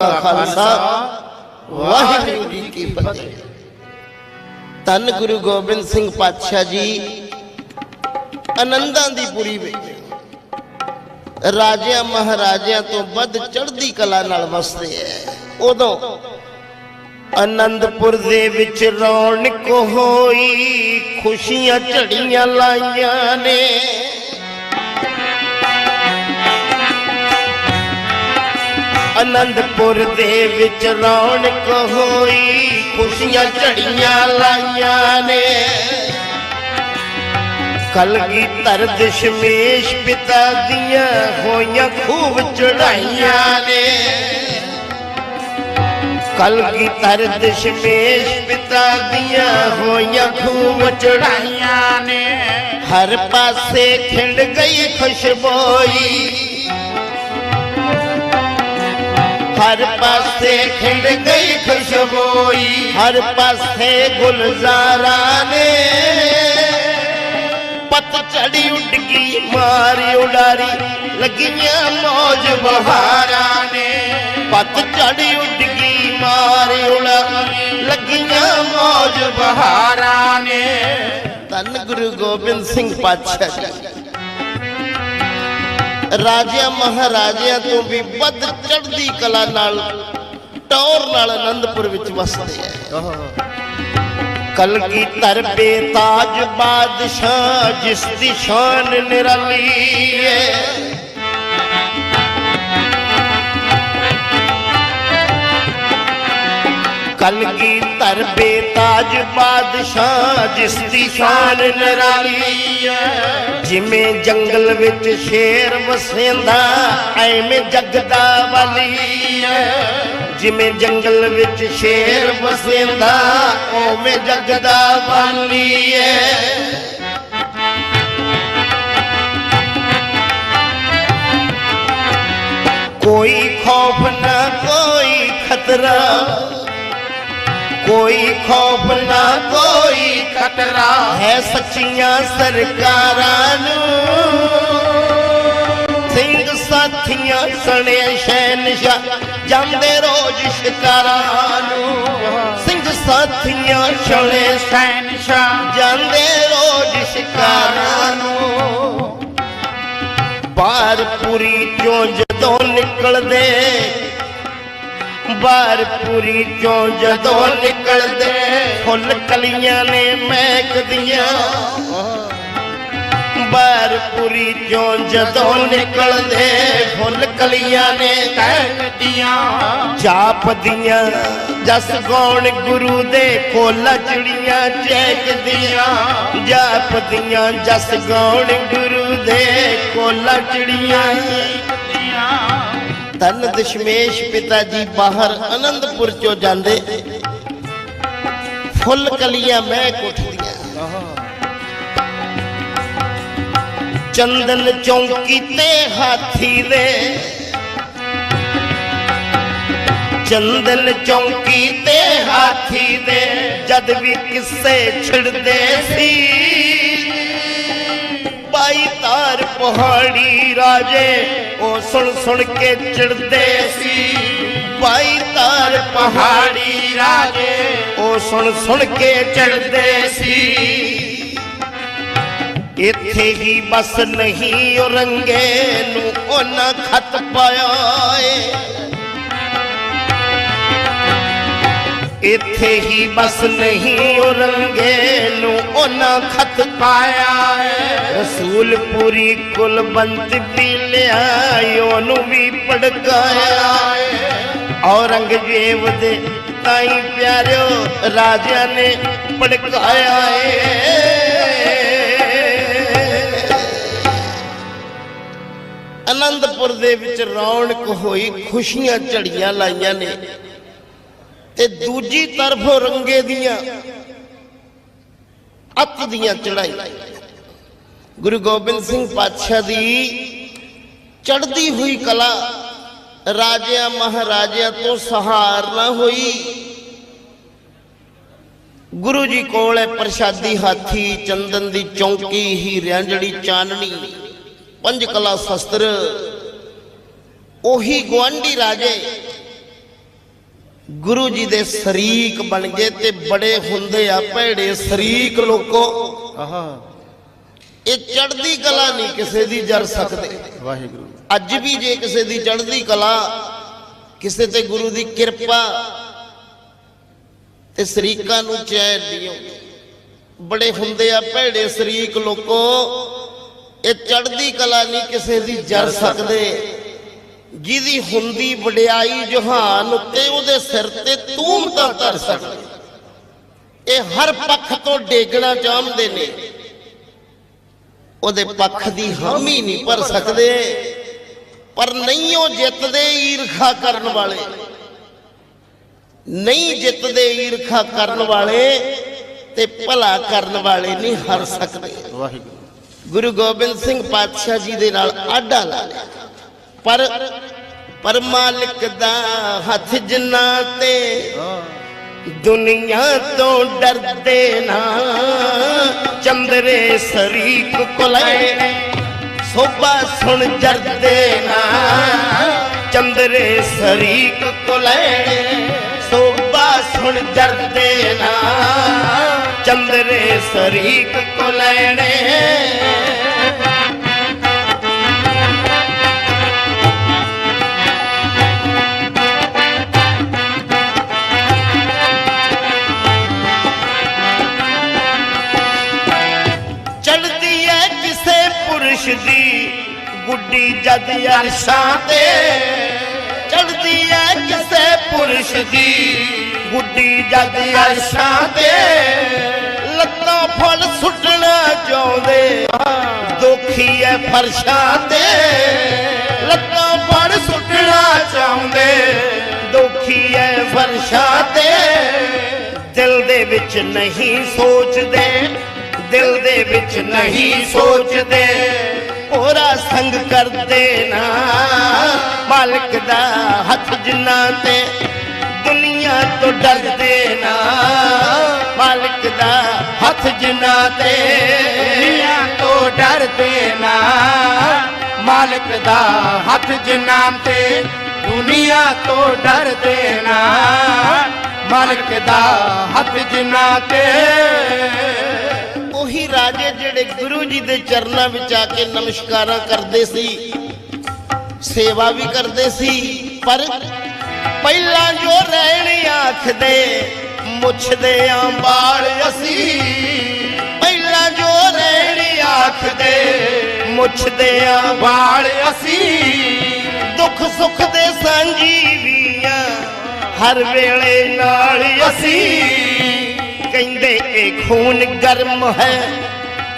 ਕਾ ਖਾਲਸਾ, ਵਾਹਿਗੁਰੂ ਜੀ ਕੀ ਫਤਿਹ। ਧੰਨ ਗੁਰੂ ਗੋਬਿੰਦ ਸਿੰਘ ਪਾਤਸ਼ਾਹ ਜੀ, ਆਨੰਦਾਂ ਦੀ ਪੁਰੀ ਵਿੱਚ। ਰਾਜਿਆਂ ਮਹਾਰਾਜਿਆਂ ਤੋਂ ਵੱਧ ਚੜ੍ਹਦੀ ਕਲਾ ਨਾਲ ਵਸਦੇ ਐ। ਉਦੋਂ ਆਨੰਦਪੁਰ ਦੇ ਵਿੱਚ ਰੌਣਕ ਹੋਈ, ਖੁਸ਼ੀਆਂ ਝੜੀਆਂ ਲਾਈਆਂ ਨੇ। ਅਨੰਦਪੁਰ ਦੇ ਵਿੱਚ ਰੌਣਕ ਹੋਈ, ਖੁਸ਼ੀਆਂ ਝੜੀਆਂ ਲਾਈਆਂ ਨੇ। ਕਲਗੀ ਕਲਗੀਧਰ ਦਸ਼ਮੇਸ਼ ਪਿਤਾ ਦੀਆਂ ਹੋਈਆਂ ਖੂਬ ਚੜਾਈਆਂ ਨੇ। ਕਲਗੀਧਰ ਦਸ਼ਮੇਸ਼ ਪਿਤਾ ਦੀਆਂ ਹੋਈਆਂ ਖੂਬ ਚੜਾਈਆਂ ਨੇ। ਹਰ ਪਾਸੇ ਖਿੰਡ ਗਈ ਖੁਸ਼ਬੋਈ। ਹਰ ਪਾਸੇ ਖਿੰਡ ਗਈ ਖੁਸ਼ਬੋਈ। ਹਰ ਪਾਸੇ ਗੁਲਜ਼ਾਰਾਂ ਨੇ। ਪਤ ਚੜੀ ਉੱਡ ਗਈ ਮਾਰੀ ਉਡਾਰੀ, ਲੱਗੀਆਂ ਮੌਜ ਬਹਾਰਾਂ ਨੇ। ਪਤ ਚੜੀ ਉੱਡ ਗਈ ਮਾਰੀ ਉਡਾਰੀ, ਲੱਗੀਆਂ ਮੌਜ ਬਹਾਰਾਂ ਨੇ। ਧੰਨ ਗੁਰੂ ਗੋਬਿੰਦ ਸਿੰਘ ਪਾਤਸ਼ਾਹ ਰਾਜਿਆਂ ਮਹਾਰਾਜਿਆਂ ਤੋਂ ਵੀ ਵੱਧ ਚੜ੍ਹਦੀ ਕਲਾ ਨਾਲ ਟੌਰ ਨਾਲ ਅਨੰਦਪੁਰ ਵਿੱਚ ਵਸਦੇ ਐ ਕਲਗੀਧਰ ਬੇਤਾਜ ਬਾਦਸ਼ਾਹ, ਜਿਸ ਦੀ ਸ਼ਾਨ ਨਿਰਾਲੀ ਕਲਗੀ ਕਲਗੀਧਰ ਬੇਤਾਜ ਬਾਦਸ਼ਾਹ, ਜਿਸ ਦੀ ਸ਼ਾਨ ਨਿਰਾਲੀ ਹੈ। ਜਿਵੇਂ ਜੰਗਲ ਵਿੱਚ ਸ਼ੇਰ ਵਸੇਂਦਾ, ਐਵੇਂ ਜਗਦਾ ਵਾਲੀ ਹੈ। ਜਿਵੇਂ ਜੰਗਲ ਵਿੱਚ ਸ਼ੇਰ ਵਸੇਂਦਾ, ਓਵੇਂ ਜਗਦਾ ਵਾਲੀ ਹੈ। ਕੋਈ ਖੌਫ ਨਾ, ਕੋਈ ਖਤਰਾ ਕੋਈ ਖੌਫ ਨਾ, ਕੋਈ ਖਤਰਾ ਹੈ ਸੱਚੀਆਂ ਸਰਕਾਰਾਂ ਨੂੰ। ਸਿੰਘ ਸਾਥੀਆਂ ਸਣੇ ਸ਼ਹਿਨਸ਼ਾਹ ਜਾਂਦੇ ਰੋਜ਼ ਸ਼ਿਕਾਰਾਂ ਨੂੰ। ਸਿੰਘ ਸਾਥੀਆਂ ਸਣੇ ਸ਼ਹਿਨਸ਼ਾਹ ਜਾਂਦੇ ਰੋਜ਼ ਸ਼ਿਕਾਰਾਂ ਨੂੰ। ਬਾਹਰ ਪੂਰੀ ਚੋਂ ਜਦੋਂ ਨਿਕਲਦੇ ਬਾਰਪੁਰੀ ਚੋਂ ਜਦੋਂ ਨਿਕਲਦੇ, ਫੁੱਲ ਕਲੀਆਂ ਨੇ ਮਹਿਕਦੀਆਂ। ਬਾਰਪੁਰੀ ਚੋਂ ਜਦੋਂ ਨਿਕਲਦੇ, ਫੁੱਲ ਕਲੀਆਂ ਨੇ ਮਹਿਕਦੀਆਂ। ਜਾਪਦੀਆਂ, ਜਸ ਗਾਉਣ ਗੁਰੂ ਦੇ ਕੋਲਾ ਚਿੜੀਆਂ ਚਹਿਕਦੀਆਂ। ਜਾਪਦੀਆਂ, ਜਸ ਗਾਉਣ ਗੁਰੂ ਦੇ ਕੋਲਾ ਚਿੜੀਆਂ। ਧੰਨ ਦਸ਼ਮੇਸ਼ ਪਿਤਾ ਜੀ ਬਾਹਰ ਆਨੰਦਪੁਰ ਚੋਂ ਜਾਂਦੇ। ਫੁੱਲ ਕਲੀਆਂ ਮਹਿਕ ਉੱਠਦੀਆਂ ਚੰਦਨ ਚੌਂਕੀ ਤੇ ਹਾਥੀ ਦੇ ਚੰਦਨ ਚੌਂਕੀ ਤੇ ਹਾਥੀ ਦੇ ਜਦ ਵੀ ਕਿੱਸੇ ਛਿੜਦੇ ਸੀ। ਬਾਈ ਤਾਰ ਪਹਾੜੀ ਰਾਜੇ, ਉਹ ਸੁਣ ਸੁਣ ਕੇ ਚਿੜਦੇ ਸੀ। ਬਾਈ ਤਾਰ ਪਹਾੜੀ ਰਾਜੇ, ਉਹ ਸੁਣ ਸੁਣ ਕੇ ਚਿੜਦੇ ਸੀ। ਇੱਥੇ ਹੀ ਬਸ ਨਹੀਂ ਔਰੰਗੇ ਨੂੰ ਉਹਨਾਂ ਖਤ ਪਾਇਆ ਏ। ਇੱਥੇ ਹੀ ਬਸ ਨਹੀਂ ਔਰੰਗੇ ਨੂੰ ਉਹਨਾਂ ਖਤ ਪਾਇਆ ਏ ਰਸੂਲਪੁਰੀ ਕੁਲਬੰਤ ਵੀ ਲਿਆਈ ਉਹਨੂੰ ਵੀ ਪੜਕਾਇਆ ਔਰੰਗਜ਼ੇਬ ਦੇ ਤਾਈ ਪਿਆਰਿਓ, ਰਾਜਿਆਂ ਨੇ ਪੜਕਾਇਆ ਏ ਆਨੰਦਪੁਰ ਦੇ ਵਿੱਚ ਰੌਣਕ ਹੋਈ, ਖੁਸ਼ੀਆਂ ਝੜੀਆਂ ਲਾਈਆਂ ਨੇ। ਤੇ ਦੂਜੀ ਤਰਫ ਰੰਗੇ ਦੀਆਂ ਅੱਤ ਦੀਆਂ ਚੜਾਈ। ਗੁਰੂ ਗੋਬਿੰਦ ਸਿੰਘ ਪਾਤਸ਼ਾਹ ਦੀ ਚੜਦੀ ਹੋਈ ਕਲਾ ਰਾਜਿਆਂ ਮਹਾਰਾਜਿਆਂ ਤੋਂ ਸਹਾਰ ਨਾ ਹੋਈ। ਗੁਰੂ ਜੀ ਕੋਲ ਹੈ ਪ੍ਰਸ਼ਾਦੀ ਹਾਥੀ, ਚੰਦਨ ਦੀ ਚੌਂਕੀ ਹੀ ਰਿਆਂਜੜੀ ਚਾਨਣੀ, ਪੰਜ ਕਲਾ ਸ਼ਸਤਰ, ਉਹੀ ਗਵਾਂਢੀ ਰਾਜੇ ਗੁਰੂ ਜੀ ਦੇ ਸ਼ਰੀਕ ਬਣ ਗਏ ਤੇ ਬੜੇ ਹੁੰਦੇ ਆ ਭੈੜੇ ਸ਼ਰੀਕ ਲੋਕੋ। ਆਹਾ। ਇਹ ਚੜ੍ਹਦੀ ਕਲਾ ਨਹੀਂ ਕਿਸੇ ਦੀ ਜਰ ਸਕਦੇ। ਵਾਹਿਗੁਰੂ। ਅੱਜ ਵੀ ਜੇ ਕਿਸੇ ਦੀ ਚੜ੍ਹਦੀ ਕਲਾ ਕਿਸੇ ਤੇ ਗੁਰੂ ਦੀ ਕਿਰਪਾ ਤੇ ਸ਼ਰੀਕਾਂ ਨੂੰ ਚੈਨ ਆਉਂਦੀ। ਬੜੇ ਹੁੰਦੇ ਆ ਭੈੜੇ ਸ਼ਰੀਕ ਲੋਕੋ ਇਹ ਚੜ੍ਹਦੀ ਕਲਾ ਨਹੀਂ ਕਿਸੇ ਦੀ ਜਰ ਸਕਦੇ। ਜਿਹਦੀ ਹੁੰਦੀ ਵਡਿਆਈ ਜਹਾਨ ਉੱਤੇ ਉਹਦੇ ਸਿਰ ਤੇ ਤੂੰ ਤਾਂ ਧਰ ਸਕਦੇ। ਇਹ ਹਰ ਪੱਖ ਤੋਂ ਡੇਗਣਾ ਚਾਹੁੰਦੇ ਨੇ। ਉਹਦੇ ਪੱਖ ਦੀ ਹਾਮੀ ਨਹੀਂ ਭਰ ਸਕਦੇ। ਪਰ ਨਹੀਂ ਉਹ ਜਿੱਤਦੇ ਈਰਖਾ ਕਰਨ ਵਾਲੇ। ਨਹੀਂ ਜਿੱਤਦੇ ਈਰਖਾ ਕਰਨ ਵਾਲੇ ਤੇ ਭਲਾ ਕਰਨ ਵਾਲੇ ਨਹੀਂ ਹਰ ਸਕਦੇ। ਵਾਹਿਗੁਰੂ। ਗੁਰੂ ਗੋਬਿੰਦ ਸਿੰਘ ਪਾਤਸ਼ਾਹ ਜੀ ਦੇ ਨਾਲ ਆਡਾ ਲਾ ਲਿਆ। ਪਰ ਪਰ ਮਾਲਕ ਦਾ ਹੱਥ ਜਿੰਨਾ ਤੇ ਦੁਨੀਆ ਤੋਂ ਡਰਦੇ ਨਾ। ਚੰਦਰੇ ਸ਼ਰੀਕ ਕੋਲੇ ਸੋਭਾ ਸੁਣ ਜਰਦੇ ਨਾ। ਚੰਦਰੇ ਸ਼ਰੀਕ ਕੋਲੇ ਸੋਭਾ ਸੁਣ ਜਰਦੇ ਨਾ। ਚੰਦਰੇ ਸ਼ਰੀਕ ਕੋਲੇਣੇ ਪੁਰਸ਼ ਦੀ ਗੁੱਡੀ ਜਦ ਅਰਸ਼ਾਂ ਤੇ ਚੜਦੀ ਐ, ਕਿਸੇ ਪੁਰਸ਼ ਦੀ ਗੁੱਡੀ ਜਦ ਅਰਸ਼ਾਂ ਤੇ ਲੱਤਾਂ ਫਲ ਸੁੱਟਣਾ ਚਾਹੁੰਦੇ ਦੁਖੀ ਐ ਫਰਸ਼ਾਂ ਤੇ ਲੱਤਾਂ ਫਲ ਸੁੱਟਣਾ ਚਾਹੁੰਦੇ ਦੁਖੀ ਐ ਫਰਸ਼ਾਂ ਤੇ ਦਿਲ ਦੇ ਵਿੱਚ ਨਹੀਂ ਸੋਚਦੇ। ਦਿਲ ਦੇ ਵਿੱਚ ਨਹੀਂ ਸੋਚਦੇ। ਹੋਰਾ ਸੰਗ ਕਰਦੇ ਨਾ। ਮਾਲਕ ਦਾ ਹੱਥ ਜਿੰਨਾ ਤੇ ਦੁਨੀਆ ਤੋਂ ਡਰਦੇ ਨਾ। ਮਾਲਕ ਦਾ ਹੱਥ ਜਿੰਨਾ ਤੇ ਦੁਨੀਆ ਤੋਂ ਡਰਦੇ ਨਾ। ਮਾਲਕ ਦਾ ਹੱਥ ਜਿਨਾਮ ਤੇ ਦੁਨੀਆ ਤੋਂ ਡਰਦੇ ਨਾ। ਮਾਲਕ ਦਾ ਹੱਥ ਜਿਨਾ ਤੇ ਉਹੀ ਰਾਜੇ ਜਿਹੜੇ ਗੁਰੂ ਜੀ ਦੇ ਚਰਨਾਂ ਵਿੱਚ ਆ ਕੇ ਨਮਸਕਾਰਾਂ ਕਰਦੇ ਸੀ, ਸੇਵਾ ਵੀ ਕਰਦੇ ਸੀ, ਪਰ ਪਹਿਲਾਂ ਜੋ ਰਹਿਣ ਆਖਦੇ, ਮੁੱਛਦੇ ਆਂ ਬਾਲ ਅਸੀਂ। ਪਹਿਲਾਂ ਜੋ ਰਹਿਣ ਆਖਦੇ, ਮੁੱਛਦੇ ਆਂ ਵਾਲ ਅਸੀਂ। ਦੁੱਖ ਸੁੱਖ ਦੇ ਸੰਜੀਵੀਆਂ ਹਰ ਵੇਲੇ ਨਾਲ ਅਸੀਂ। ਕਹਿੰਦੇ ਇਹ ਖੂਨ ਗਰਮ ਹੈ।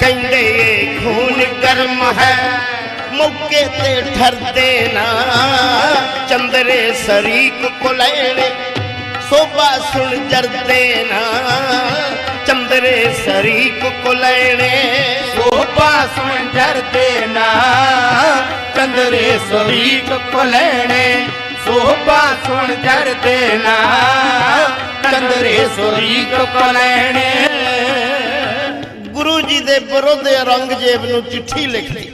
ਕਹਿੰਦੇ ਇਹ ਖੂਨ ਗਰਮ ਹੈ। ਮੌਕੇ ਤੇ ਠਰਦੇ ਨਾ, ਚੰਦਰੇ ਸ਼ਰੀਕ ਕੋਲੈਣੇ। ਸੋਭਾ ਸੁਣ ਜਰਦੇ ਨਾ, ਚੰਦਰੇ ਸ਼ਰੀਕ ਕੋਲੈਣੇ। ਸੋਭਾ ਸੁਣ ਡਰਦੇ ਨਾ, ਚੰਦਰੇ ਸਰੀਕ ਕੋਲੈਣੇ। ਸੋਭਾ ਸੁਣ ਡਰਦੇ ਨਾ ਚੰਦਰੇ ਸਰੀਕ ਕੋਲੈਣੇ ਗੁਰੂ ਜੀ ਦੇ ਵਿਰੁੱਧ ਔਰੰਗਜ਼ੇਬ ਨੂੰ ਚਿੱਠੀ ਲਿਖੀ।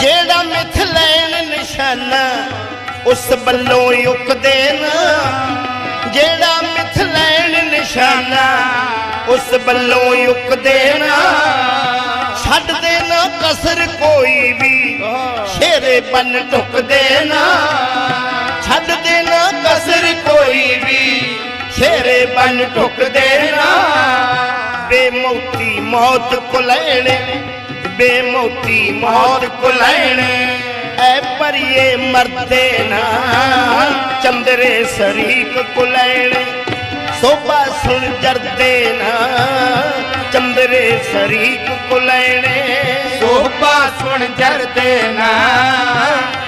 ਜਿਹੜਾ ਮਿੱਥ ਲੈਣ ਨਿਸ਼ਾਨਾ ਉਸ ਵੱਲੋਂ ਯੁਕਦੇ ਨਾ। ਜਿਹੜਾ ਮਿੱਥ ਲੈਣ ਨਿਸ਼ਾਨਾ ਉਸ ਵੱਲੋਂ ਯੁਕਦੇ ਨਾ। ਛੱਡਦੇ ਨਾ ਕਸਰ ਕੋਈ ਵੀ ਸ਼ੇਰੇ ਬੰਨ ਟੁਕਦੇ ਨਾ। ਕਸਰ ਕੋਈ ਵੀ ਸ਼ੇਰੇ ਬੰਨ ਟੁਕਦੇ ਨਾ ਬੇਮੌਤੀ ਮੌਤ ਕੋ ਲੈਣੇ ਬੇਮੌਤੀ ਮੌਤ ਕੋ ਲੈਣੇ ਐ ਪਰਿਏ ਮਰਦੇ ਨਾ, ਚੰਦਰੇ ਸ਼ਰੀਕ ਕੋ ਲੈਣੇ ਸੋਭਾ ਸੁਣ ਜਰਦੇ ਨਾ, ਚੰਦਰੇ ਸ਼ਰੀਕ ਕੋ ਲੈਣੇ ਸੋਭਾ ਸੁਣ ਜਰਦੇ ਨਾ,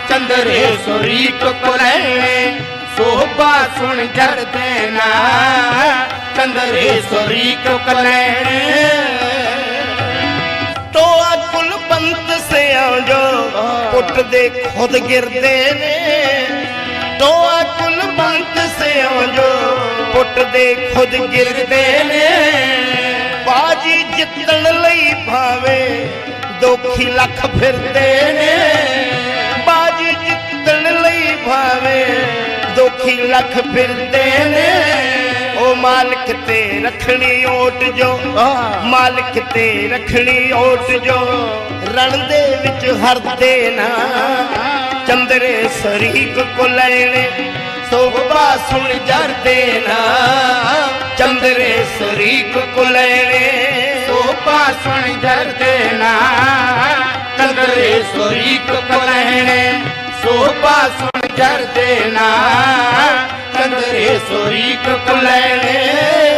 ਚੰਦਰੇ ਸਰੀਕ ਕੋਲੈਣੇ। ਸੋਭਾ ਸੁਣ ਜਰਦੇ ਨਾ ਚੰਦਰੇ ਸਰੀਕ ਕੋਲੈਣੇ ਟੋਆ ਕੁਲਬੰਤ ਸਿਆਂ ਜੋ ਪੁੱਟਦੇ ਖੁਦ ਗਿਰਦੇ ਨੇ। ਟੋਆ ਕੁਲਬੰਤ ਸਿਆਂ ਜੋ ਪੁੱਟਦੇ ਖੁਦ ਗਿਰਦੇ ਨੇ। ਬਾਜੀ ਜਿੱਤਣ ਲਈ ਭਾਵੇਂ ਦੋਖੀ ਲੱਖ ਫਿਰਦੇ ਨੇ। ਲੱਖ ਫਿਰਦੇ ਨੇ। ਉਹ ਮਾਲਕ ਤੇ ਰੱਖਣੀ ਓਟ ਜੋ। ਮਾਲਕ ਤੇ ਰੱਖਣੀ ਓਟ ਜੋ। ਰਣ ਦੇ ਵਿੱਚ ਹਰਦੇ ਨਾ। ਚੰਦਰੇ ਸਰੀਕ ਕੋ ਲੈਣੇ ਸੋਭਾ ਸੁਣ ਜਰਦੇ ਨਾ। ਚੰਦਰੇ ਸਰੀਕ ਕੋ ਲੈਣੇ ਸੋਭਾ ਸੁਣ ਜਰਦੇ ਨਾ। ਚੰਦਰੇ ਸੋਰੀਕ ਕਲਹਿਣੇ ਸੋਭਾ ਸੁਣ ਜਰਦੇ ਨਾ। ਸੋਰੀ ਸੁਰੀ ਕੁਕਲੈਣੇ